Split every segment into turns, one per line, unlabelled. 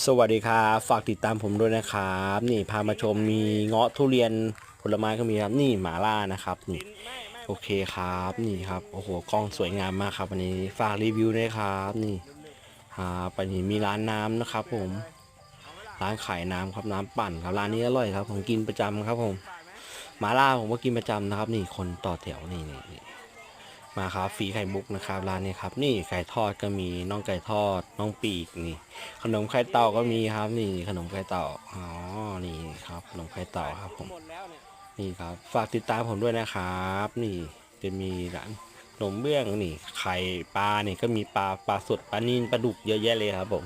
สวัสดีครับฝากติดตามผมด้วยนะครับ นี่พามาชมมีเงาะทุเรียนผลไม้ก็มีครับนี่หมาล่านะครับนี่โอเคครับนี่ครับโอ้โหกล้องสวยงามมากครับวันนี้ฝากรีวิวด้วยครับนี่ครับปันนี้มีร้านน้ำนะครับผมร้านขายน้ำครับน้ำปั่นครับร้านนี้อร่อยครับ ผมกินประจำครับผมหมาล่าผมก็กินประจำนะครับ นี่คนต่อแถวนี่นี่ มาครับฟรีไข่มุกนะครับร้านนี้ครับ นี่ไก่ทอดก็มีน้องไก่ทอดน้องปีกนี่ ขนมไข่เต่าก็มีครับ นี่ขนมไข่เต่าอ๋อนี่ครับขนมไข่เต่าครับผม
นี่
ครับฝากติดตามผมด้วยนะครับ นี่จะมีร้านขนมเบื้องนี่ไข่ปลานี่ก็มีปลาปลาสดปลานิ่นปลาดุกเยอะแยะเลยครับผม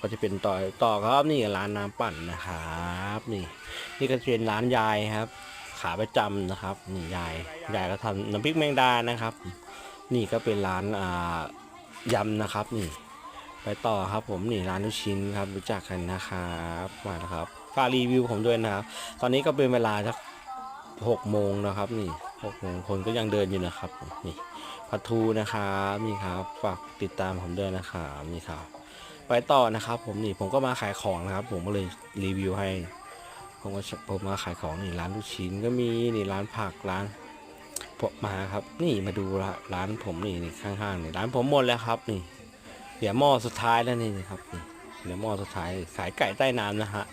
ก็จะเป็นต่อต่อครับนี่ร้านน้ำปั่นนะครับ นี่ นี่ก็จะเป็นร้านยายครับ ขาประจำนะครับนี่ยายยายก็ทำน้ำพริกแมงดานะครับ นี่ก็เป็นร้านอ่ายำนะครับนี่ไปต่อครับผมนี่ร้านลูกชิ้นครับรู้จักกันนะครับมาแล้วครับฝากรีวิวผมด้วยนะครับ ตอนนี้ก็เป็นเวลาสักหกโมงนะครับนี่หกโมงคนก็ยังเดินอยู่นะครับนี่พัทูนะครับนี่ครับฝากติดตามผมด้วยนะครับนี่ครับ ไปต่อนะครับ ผมนี่ผมก็มาขายของนะครับ ผมก็เลยรีวิวให้ ผมก็ผมมาขายของนี่ร้านลูกชิ้นก็มีนี่ร้านผักร้านพบมาครับ นี่มาดูละร้านผมนี่นี่ข้างๆนี่ร้านผมหมดแล้วครับ นี่ เดี๋ยวหม้อสุดท้ายแล้วนี่นะครับนี่เดี๋ยวหม้อสุดท้ายขายไก่ใต้น้ำนะฮะ